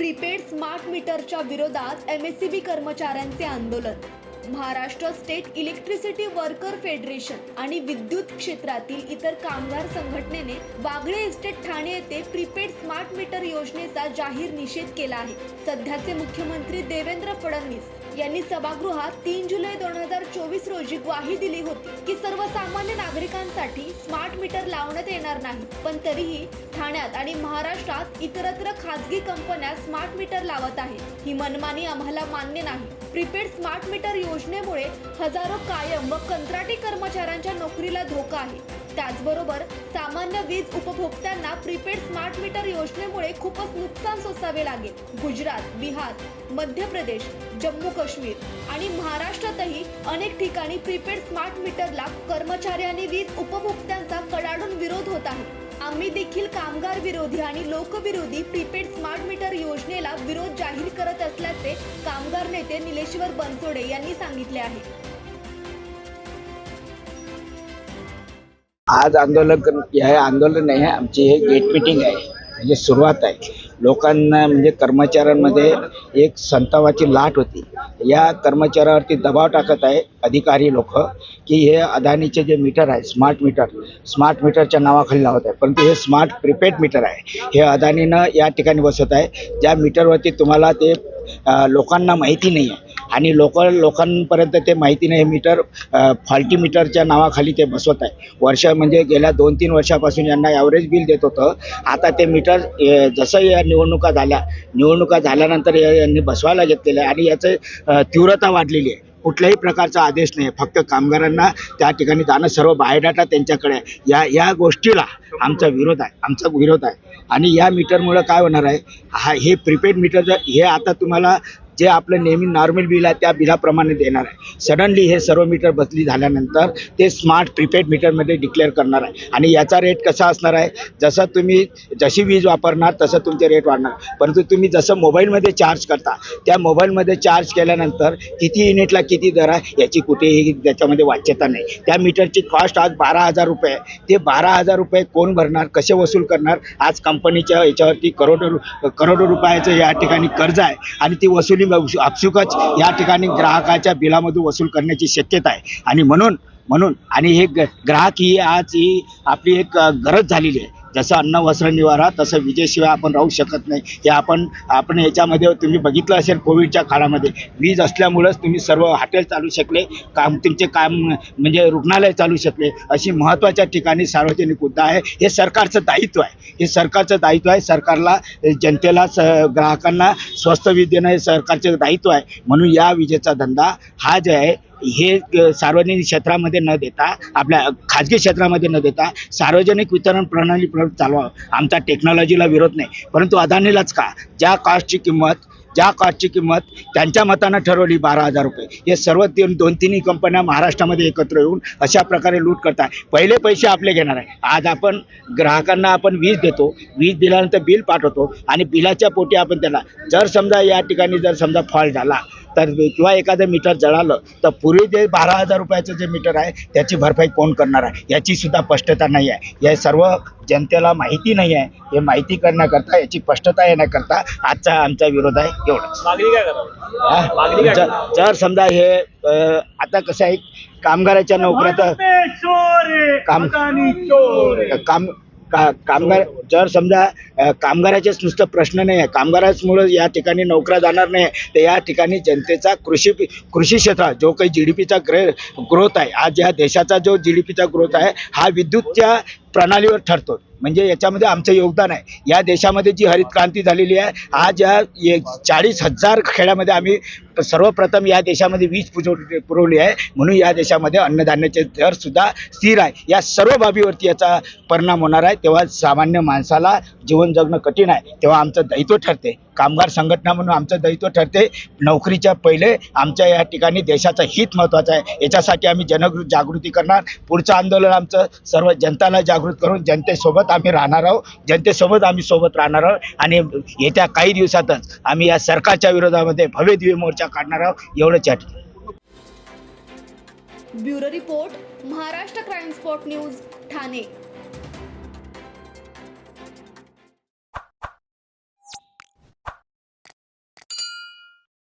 Prepaid smart मीटरच्या विरोधात M S C B कर्मचाऱ्यांचे आंदोलन. Maharashtra state electricity worker federation आणि विद्युत क्षेत्रातील इतर कामगार संघटनेने वागळे इस्टेट ठाणे येथे प्रीपेड स्मार्ट मीटर योजनेचा जाहीर निषेध केला आहे. सध्याचे मुख्यमंत्री देवेंद्र फडणवीस यांनी सभागृहात तीन जुलै दोन हजार चोवीस रोजी ग्वाही दिली होती की सर्वसामान्य नागरिकांसाठी स्मार्ट मीटर लावण्यात येणार नाही. पण तरीही ठाण्यात आणि महाराष्ट्रात इतरत्र खासगी कंपन्या स्मार्ट मीटर लावत आहेत. ही मनमानी आम्हाला मान्य नाही. प्रीपेड स्मार्ट मीटर योजनेमुळे हजारो कायम व कंत्राटी कर्मचाऱ्यांच्या नोकरीला धोका आहे. त्याचबरोबर सामान्य वीज उपभोक्त्यांना प्रीपेड स्मार्ट मीटर योजनेमुळे खूपच नुकसान सोसावे लागेल. गुजरात बिहार मध्य प्रदेश जम्मू काश्मीर आणि महाराष्ट्रातही अनेक ठिकाणी प्रीपेड स्मार्ट मीटरला कर्मचारी आणि वीज उपभोक्त्यांचा कडाडून विरोध होत आहे. आम्ही देखील कामगार विरोधी आणि लोकविरोधी प्रीपेड स्मार्ट मीटर योजनेला विरोध जाहीर करत असल्याचे कामगार नेते निलेश्वर बनसोडे यांनी सांगितले आहे. आज आंदोलन कर- हे आंदोलन नाही आहे आमची हे गेट मिटिंग आहे. म्हणजे सुरुवात आहे. लोकांना म्हणजे कर्मचाऱ्यांमध्ये एक संतावाची लाट होती. या कर्मचाऱ्यावरती दबाव टाकत आहे अधिकारी लोक की हे अदानीचे जे मीटर आहे स्मार्ट मीटर स्मार्ट मीटरच्या नावाखाली लावत आहे. परंतु हे स्मार्ट प्रिपेड मीटर आहे. हे अदानीनं या ठिकाणी बसत आहे. ज्या मीटरवरती तुम्हाला ते लोकांना माहिती नाही आहे आणि लोक लोकांपर्यंत ते माहिती नाही. हे मीटर फॉल्टी मीटरच्या नावाखाली ते बसवत आहे. वर्ष म्हणजे गेल्या दोन तीन वर्षापासून यांना ॲव्हरेज बिल देत होतं. आता ते मीटर जसं या निवडणुका झाल्या निवडणुका झाल्यानंतर या- यांनी बसवायला घेतलेलं आहे आणि याचं तीव्रता वाढलेली आहे. कुठल्याही प्रकारचा आदेश नाही. फक्त कामगारांना त्या ठिकाणी जाणं सर्व बायोडाटा त्यांच्याकडे आहे. या या गोष्टीला आमचा विरोध आहे. आमचा विरोध आहे. आणि या मीटरमुळं काय होणार आहे? हा हे प्रिपेड मीटर जर हे आता तुम्हाला जे आपलं नेहमी नॉर्मल बिल आहे त्या बिलाप्रमाणे देणार आहे. सडनली हे सर्व मीटर बदली झाल्यानंतर ते स्मार्ट प्रिपेड मीटरमध्ये डिक्लेअर करणार आहे. आणि याचा रेट कसा असणार आहे? जसं तुम्ही जशी वीज वापरणार तसं तुमचे रेट वाढणार. परंतु तुम्ही जसं मोबाईलमध्ये चार्ज करता त्या मोबाईलमध्ये चार्ज केल्यानंतर किती युनिटला किती दर आहे याची कुठेही त्याच्यामध्ये वाच्यता नाही. त्या मीटरची कॉस्ट आज बारा हजार रुपये ते बारा हजार रुपये कोण भरणार कसे वसूल करणार आज कंपनीच्या याच्यावरती करोडो रु- करोडो रुपयाचं या ठिकाणी कर्ज आहे. आणि ती वसुली आपसुकच या ठिकाणी ग्राहकाच्या बिलामधून वसूल करण्याची शक्यता आहे. आणि म्हणून म्हणून आणि हे ग्राहक ही आज ही आपली एक गरज झालेली आहे. जसं अन्न वस्त्र निवारा तसं विजेशिवाय आपण राहू शकत नाही. हे आपण आपण याच्यामध्ये तुम्ही बघितलं असेल कोविडच्या काळामध्ये. वीज असल्यामुळंच तुम्ही सर्व हॉटेल चालू शकले काम तुमचे काम म्हणजे रुग्णालय चालू शकले. अशी महत्त्वाच्या ठिकाणी सार्वजनिक मुद्दा आहे. हे सरकारचं दायित्व आहे. हे सरकारचं दायित्व आहे. सरकारला जनतेला स ग्राहकांना स्वस्त वीज देणं हे सरकारचं दायित्व आहे. म्हणून या विजेचा धंदा हा जे आहे हे सार्वजनिक क्षेत्रामध्ये न देता आपल्या खाजगी क्षेत्रामध्ये न देता सार्वजनिक वितरण प्रणाली प्र आमचा टेक्नॉलॉजीला विरोध नाही. परंतु अदानीलाच का? ज्या कास्टची किंमत ज्या कास्टची किंमत त्यांच्या मतानं ठरवली बारा हजार रुपये. हे सर्व तीन दोन तिन्ही कंपन्या महाराष्ट्रामध्ये एकत्र येऊन अशा प्रकारे लूट करतात. पहिले पैसे आपले घेणार आहे. आज आपण ग्राहकांना आपण वीज देतो. वीज दिल्यानंतर बिल पाठवतो आणि बिलाच्या पोटी आपण त्याला. जर समजा या ठिकाणी जर समजा फॉल्ट झाला तर किंवा एखादं मीटर जळालं तर पूर्वी जे बारा हजार रुपयाचं जे मीटर आहे त्याची भरपाई कोण करणार आहे? याची सुद्धा स्पष्टता नाही आहे. या सर्व जनतेला माहिती नाही आहे. हे माहिती करण्याकरता याची स्पष्टता येण्याकरता आजचा आमचा विरोध आहे एवढंच. मागणी काय जर- जर समजा हे आता कसं आहे कामगाराच्या नोकऱ्या तर काम काम का कामगार जर समजा कामगाराचेच नुसतं प्रश्न नाही आहे कामगारांमुळं या ठिकाणी नोकऱ्या जाणार नाही तर या ठिकाणी जनतेचा कृषी कृषी क्षेत्रात जो काही जी डी पीचा ग्रे ग्रोथ आहे आज या देशाचा जो जी डी पीचा ग्रोथ आहे हा विद्युतच्या प्रणालीवर ठरतो. म्हणजे याच्यामध्ये आमचं योगदान आहे. या देशामध्ये जी हरित क्रांती झालेली आहे आज या चाळीस हजार खेड्यामध्ये आम्ही सर्वप्रथम या देशामध्ये वीज पुरव पुरवली आहे. म्हणून या देशामध्ये अन्नधान्याचे दर सुद्धा स्थिर आहे. या सर्व बाबीवरती याचा परिणाम होणार आहे. तेव्हा सामान्य माणसाला जीवन जगणं कठीण आहे. तेव्हा आमचं दायित्व ठरते. कामगार संघटना म्हणून आमचं दायित्व ठरते. नोकरीच्या पहिले आमच्या या ठिकाणी देशाचं हित महत्त्वाचं आहे. याच्यासाठी आम्ही जनगृ जागृती करणार. पुढचं आंदोलन आमचं सर्व जनताला जागृत करून जनतेसोबत आम्ही राहणार आहोत. जनतेसोबत आम्ही सोबत राहणार आहोत. आणि येत्या काही दिवसातच आम्ही या सरकारच्या विरोधामध्ये भव्य दिव्य मोर्चा काढणार आहोत. एवढंच या bureau report Maharashtra crime spot news Thane.